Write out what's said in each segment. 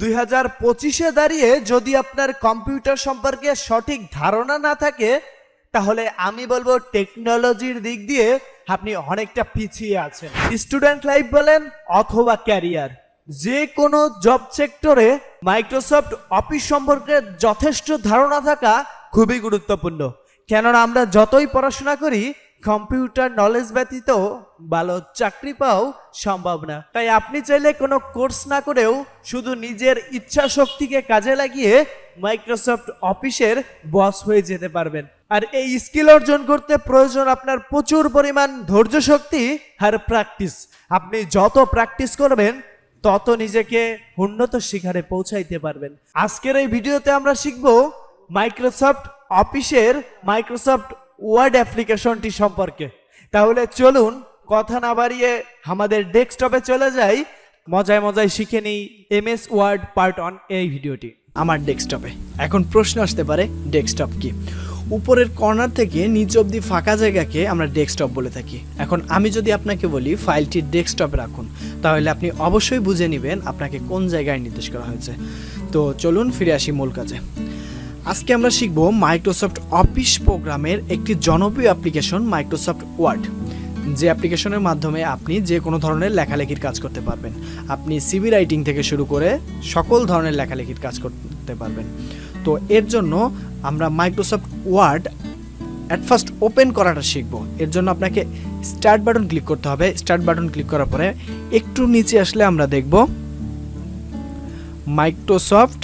দুই হাজার পঁচিশে দাঁড়িয়ে যদি আপনার কম্পিউটার সম্পর্কে সঠিক ধারণা না থাকে, তাহলে আমি বলব টেকনোলজির দিক দিয়ে আপনি অনেকটা পিছিয়ে আছেন। স্টুডেন্ট লাইফ বলেন অথবা ক্যারিয়ার, যে কোনো জব সেক্টরে মাইক্রোসফট অফিস সম্পর্কে যথেষ্ট ধারণা থাকা খুবই গুরুত্বপূর্ণ। কেননা আমরা যতই পড়াশোনা করি কম্পিউটার নলেজ ব্যতীত ভালো চাকরি পাও সম্ভব না। তাই আপনি চাইলে কোনো কোর্স না করেও শুধু নিজের ইচ্ছা শক্তিকে কাজে লাগিয়ে মাইক্রোসফট অফিসের বস হয়ে যেতে পারবেন। আর এই স্কিল অর্জন করতে প্রয়োজন আপনার প্রচুর পরিমাণ ধৈর্য শক্তি আর প্র্যাকটিস আপনি যত প্র্যাকটিস করবেন, তত নিজেকে উন্নত শিখারে পৌঁছাইতে পারবেন। আজকের এই ভিডিওতে আমরা শিখব মাইক্রোসফট অফিসের মাইক্রোসফট ওয়ার্ড অ্যাপ্লিকেশনটি সম্পর্কে। তাহলে চলুন কথা না বাড়িয়ে আমাদের ডেস্কটপে চলে যাই। মজায় মজায় শিখে নিই M S Word part one এই ভিডিওটি। আমার ডেস্কটপে এখন প্রশ্ন আসতে পারে ডেস্কটপ কি? উপরের কর্নার থেকে নিচ অবধি ফাঁকা জায়গাকে আমরা ডেস্কটপ বলে থাকি। এখন আমি যদি আপনাকে বলি ফাইলটি ডেস্কটপে রাখুন, তাহলে আপনি অবশ্যই বুঝে নেবেন আপনাকে কোন জায়গায় নির্দেশ করা হয়েছে। তো চলুন ফিরে আসি মূল কাজে। আজকে আমরা শিখব মাইক্রোসফট অফিস প্রোগ্রামের একটি জনপ্রিয় অ্যাপ্লিকেশন মাইক্রোসফট ওয়ার্ড যে অ্যাপ্লিকেশনের মাধ্যমে আপনি যে কোনো ধরনের লেখালেখির কাজ করতে পারবেন। আপনি সিবি রাইটিং থেকে শুরু করে সকল ধরনের লেখালেখির কাজ করতে পারবেন। তো এর জন্য আমরা Microsoft Word at first open করাটা শিখব। এর জন্য আপনাকে স্টার্ট বাটন ক্লিক করতে হবে। স্টার্ট বাটন ক্লিক করার পরে একটু নিচে আসলে আমরা দেখব মাইক্রোসফট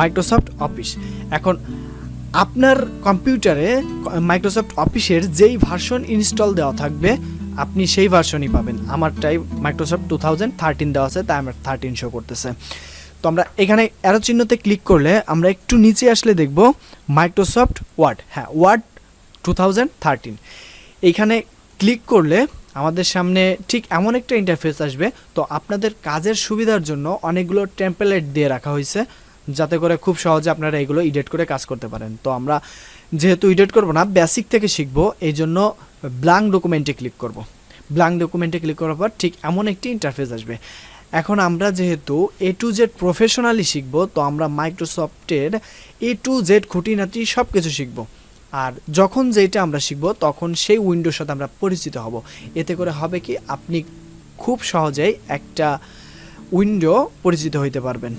মাইক্রোসফট অফিস এখন আপনার কম্পিউটারে মাইক্রোসফট অফিসের যেই ভার্সন ইনস্টল দেওয়া থাকবে, আপনি সেই ভার্সনই পাবেন। আমারটাই মাইক্রোসফট টু থাউজেন্ড থার্টিন দেওয়া আছে, তাই আমার থার্টিন শো করতেছে। তো আমরা এখানে অ্যারো চিহ্নতে ক্লিক করলে আমরা একটু নিচে আসলে দেখব মাইক্রোসফট ওয়ার্ড হ্যাঁ ওয়ার্ড টু থাউজেন্ড থার্টিন এইখানে ক্লিক করলে আমাদের সামনে ঠিক এমন একটা ইন্টারফেস আসবে। তো আপনাদের কাজের সুবিধার জন্য অনেকগুলো টেম্পলেট দিয়ে রাখা হয়েছে। যাতে করে খুব সহজে আপনারা এগুলো এডিট করে কাজ করতে পারেন। তো আমরা যেহেতু এডিট করব না বেসিক থেকে শিখব, এই জন্য ব্ল্যাঙ্ক ডকুমেন্টে ক্লিক করব। ব্ল্যাঙ্ক ডকুমেন্টে ক্লিক করার পর ঠিক এমন একটি ইন্টারফেস আসবে। এখন আমরা যেহেতু এ টু জেড প্রফেশনালি শিখব, তো আমরা মাইক্রোসফটের এ টু জেড খুঁটিনাটি সব কিছু শিখব। আর যখন যেটা আমরা শিখব, তখন সেই উইন্ডোর সাথে আমরা পরিচিত হব। এতে করে হবে কি, আপনি খুব সহজেই একটা উইন্ডো পরিচিত হইতে পারবেন।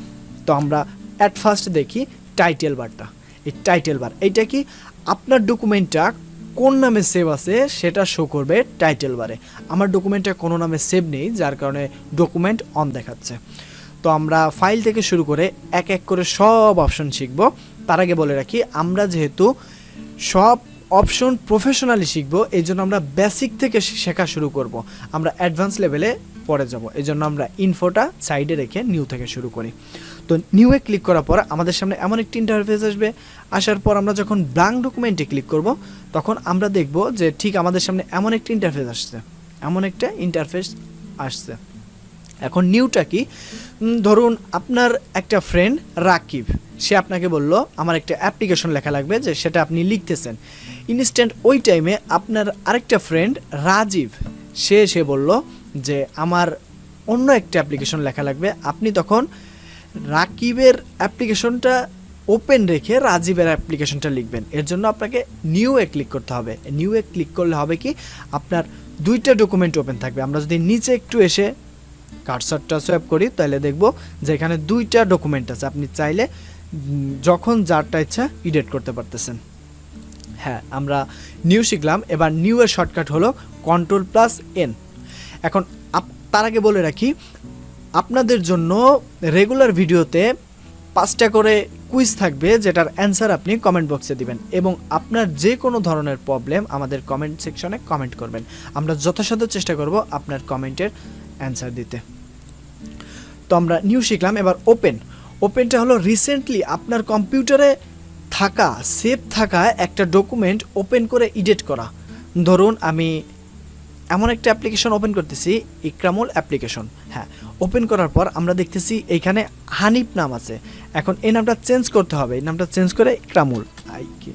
তো আমরা অ্যাট ফার্স্ট দেখি টাইটেল বারটা এই টাইটেল বার এইটা কি আপনার ডকুমেন্টটা কোন নামে সেভ আছে সেটা শো করবে টাইটেল বারে আমার ডকুমেন্টটা কোনো নামে সেভ নেই, যার কারণে ডকুমেন্ট অন দেখাচ্ছে। তো আমরা ফাইল থেকে শুরু করে এক এক করে সব অপশন শিখব। তার আগে বলে রাখি, আমরা যেহেতু সব অপশন প্রফেশনালি শিখব এই জন্য আমরা বেসিক থেকে শেখা শুরু করব। আমরা অ্যাডভান্স লেভেলে পরে যাব। এই জন্য আমরা ইনফোটা সাইডে রেখে নিউ থেকে শুরু করি। তো নিউয়ে ক্লিক করার পর আমাদের সামনে এমন একটি ইন্টারফেস আসবে। আসার পর আমরা যখন ব্ল্যাঙ্ক ডকুমেন্টে ক্লিক করব, তখন আমরা দেখব যে ঠিক আমাদের সামনে এমন একটি ইন্টারফেস আসছে। এমন একটা ইন্টারফেস আসছে। এখন নিউটা কি? ধরুন আপনার একটা ফ্রেন্ড রাকিব, সে আপনাকে বলল, আমার একটা অ্যাপ্লিকেশন লেখা লাগবে যে সেটা আপনি লিখতেছেন। ইনস্ট্যান্ট ওই টাইমে আপনার আরেকটা ফ্রেন্ড রাজীব, সে এসে বলল যে, আমার অন্য একটা অ্যাপ্লিকেশন লেখা লাগবে। আপনি তখন রাকিবের অ্যাপ্লিকেশনটা ওপেন রেখে রাজীবের অ্যাপ্লিকেশনটা লিখবেন। এর জন্য আপনাকে নিউ এ ক্লিক করতে হবে। নিউ এ ক্লিক করলে হবে কি, আপনার দুইটা ডকুমেন্ট ওপেন থাকবে। আমরা যদি নিচে একটু এসে কার্সারটা সোয়াপ করি, তাহলে দেখব যে এখানে দুইটা ডকুমেন্ট আছে। আপনি চাইলে যখন যারটা ইচ্ছা ইডিট করতে পারতেছেন। হ্যাঁ আমরা নিউ শিখলাম। এবার নিউ এর শর্টকাট হলো কন্ট্রোল প্লাস এন এখন তার আগে বলে রাখি আপনাদের জন্য রেগুলার ভিডিওতে পাঁচটা করে কুইজ থাকবে, যেটার অ্যান্সার আপনি কমেন্ট বক্সে দিবেন এবং আপনার যে কোনো ধরনের প্রবলেম আমাদের কমেন্ট সেকশনে কমেন্ট করবেন। আমরা যথাসাধ্য চেষ্টা করব আপনার কমেন্টের অ্যান্সার দিতে। তো আমরা নিউ শিখলাম, এবার ওপেন ওপেনটা হলো রিসেন্টলি আপনার কম্পিউটারে থাকা সেভ থাকা একটা ডকুমেন্ট ওপেন করে এডিট করা। ধরুন আমি এমন একটা অ্যাপ্লিকেশন ওপেন করতেছি ইকরামুল অ্যাপ্লিকেশন হ্যাঁ ওপেন করার পর আমরা দেখতেছি এইখানে হানিফ নাম আছে। এখন এই নামটা চেঞ্জ করতে হবে। এই নামটা চেঞ্জ করে ইকরামুল আইকে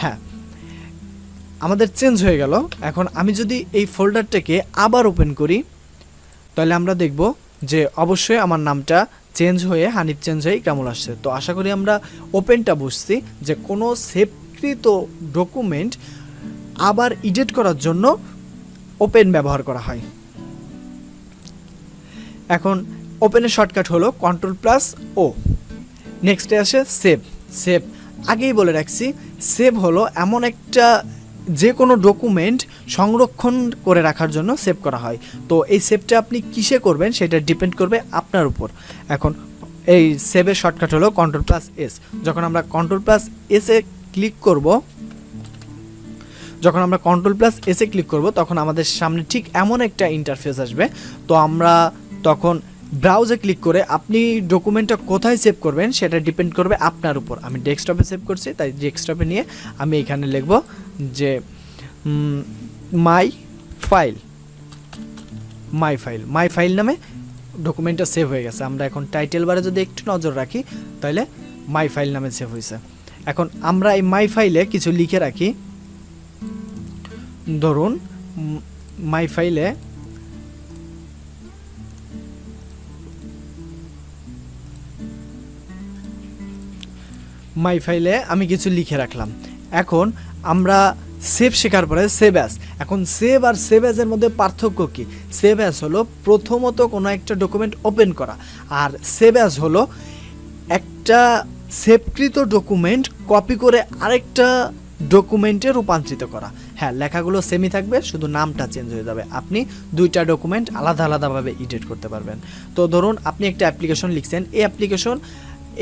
হ্যাঁ আমাদের চেঞ্জ হয়ে গেল। এখন আমি যদি এই ফোল্ডারটাকে আবার ওপেন করি, তাহলে আমরা দেখব যে অবশ্যই আমার নামটা চেঞ্জ হয়ে হানিফ চেঞ্জ হয়ে কেমন আসছে। তো আশা করি আমরা ওপেনটা বুঝছি যে কোনো সেভকৃত ডকুমেন্ট আবার এডিট করার জন্য ওপেন ব্যবহার করা হয়। এখন ওপেনের শর্টকাট হলো কন্ট্রোল প্লাস ও। নেক্সটে আসে সেভ। সেভ। আগেই বলে রাখছি, সেভ হলো এমন একটা যে কোনো ডকুমেন্ট সংরক্ষণ করে রাখার জন্য সেভ করা হয়। তো এই সেভটা আপনি কিসে করবেন সেটা ডিপেন্ড করবে আপনার উপর। এখন এই সেভের শর্টকাট হলো কন্ট্রোল প্লাস এস। যখন আমরা কন্ট্রোল প্লাস এসে ক্লিক করব যখন আমরা কন্ট্রোল প্লাস এসে ক্লিক করব, তখন আমাদের সামনে ঠিক এমন একটা ইন্টারফেস আসবে। তো আমরা তখন ব্রাউজে ক্লিক করে আপনি ডকুমেন্টটা কোথায় সেভ করবেন, সেটা ডিপেন্ড করবে আপনার উপর। আমি ডেস্কটপে সেভ করছি, তাই ডেস্কটপে নিয়ে আমি এখানে লিখব যে my file my file my file নামে ডকুমেন্টটা সেভ হয়ে গেছে। আমরা এখন টাইটেল বারে যদি একটু নজর রাখি, তাহলে মাই ফাইল নামে সেভ হয়েছে এখন আমরা এই মাই ফাইলে কিছু লিখে রাখি। ধরুন মাই ফাইলে মাই ফাইলে আমি কিছু লিখে রাখলাম। এখন আমরা সেভ শেখার পরে সেভ অ্যাস এখন সেভ আর সেভ অ্যাজের মধ্যে পার্থক্য কী? সেভ অ্যাস হলো প্রথমত কোনো একটা ডকুমেন্ট ওপেন করা, আর সেভ অ্যাস হলো একটা সেভকৃত ডকুমেন্ট কপি করে আরেকটা ডকুমেন্টে রূপান্তরিত করা। হ্যাঁ লেখাগুলো সেমই থাকবে, শুধু নামটা চেঞ্জ হয়ে যাবে। আপনি দুইটা ডকুমেন্ট আলাদা আলাদাভাবে এডিট করতে পারবেন। তো ধরুন, আপনি একটা অ্যাপ্লিকেশন লিখছেন। এই অ্যাপ্লিকেশন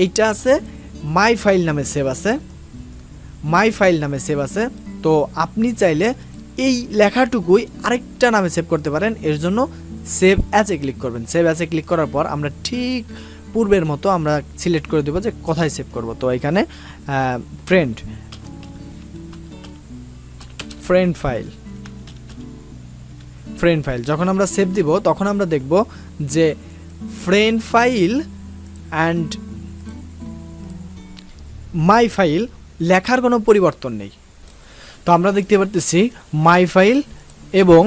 এইটা আছে মাই ফাইল নামে সেভ আছে। মাই ফাইল নামে সেভ আছে। তো আপনি চাইলে এই লেখাটুকুই আরেকটা নামে সেভ করতে পারেন। এর জন্য সেভ অ্যাজে ক্লিক করবেন। সেভ অ্যাজে ক্লিক করার পর আমরা ঠিক পূর্বের মতো আমরা সিলেক্ট করে দেবো যে কোথায় সেভ করব। তো এখানে friend friend file friend file যখন আমরা সেভ দিব, তখন আমরা দেখব যে friend file and my file লেখার কোনো পরিবর্তন নেই। তো আমরা দেখতে পারতেছি মাই ফাইল এবং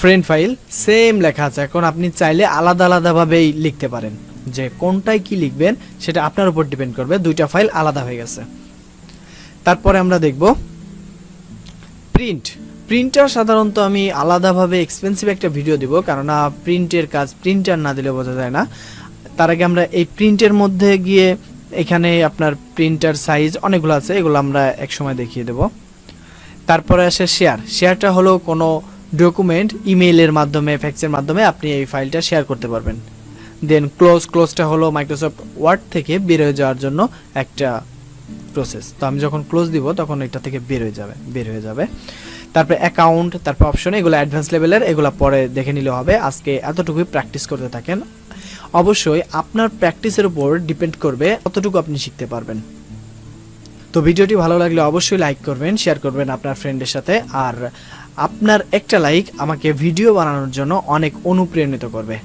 ফ্রেন্ড ফাইল সেম লেখা আছে। এখন আপনি চাইলে আলাদা আলাদাভাবেই লিখতে পারেন। যে কোনটায় কি লিখবেন, সেটা আপনার উপর ডিপেন্ড করবে। দুইটা ফাইল আলাদা হয়ে গেছে। তারপরে আমরা দেখব প্রিন্ট প্রিন্টার সাধারণত আমি আলাদাভাবে এক্সপেন্সিভ একটা ভিডিও দিব, কেননা প্রিন্টের কাজ প্রিন্টার না দিলে বোঝা যায় না। তার আগে আমরা এই প্রিন্টের মধ্যে গিয়ে এখানে আপনার প্রিন্টার সাইজ অনেকগুলো আছে, এগুলো আমরা এক সময় দেখিয়ে দেব। তারপরে আসে শেয়ার শেয়ারটা হলো কোনো ডকুমেন্ট ইমেইলের মাধ্যমে ফ্যাক্সের মাধ্যমে আপনি এই ফাইলটা শেয়ার করতে পারবেন। দেন ক্লোজ ক্লোজটা হলো মাইক্রোসফট ওয়ার্ড থেকে বের হয়ে যাওয়ার জন্য একটা প্রসেস তো আমি যখন ক্লোজ দিব, তখন এটা থেকে বের হয়ে যাবে, বের হয়ে যাবে। তারপরে অ্যাকাউন্ট তারপর অপশন এগুলো অ্যাডভান্স লেভেলের এগুলো পরে দেখে নিলে হবে। আজকে এতটুকুই প্র্যাকটিস করতে থাকেন। অবশ্যই আপনার প্র্যাকটিসের উপর ডিপেন্ড করবে কতটুকু আপনি শিখতে পারবেন। তো ভিডিওটি ভালো লাগলে অবশ্যই লাইক করবেন শেয়ার করবেন আপনার ফ্রেন্ডের সাথে। আর আপনার একটা লাইক আমাকে ভিডিও বানানোর জন্য অনেক অনুপ্রেরণিত করবে।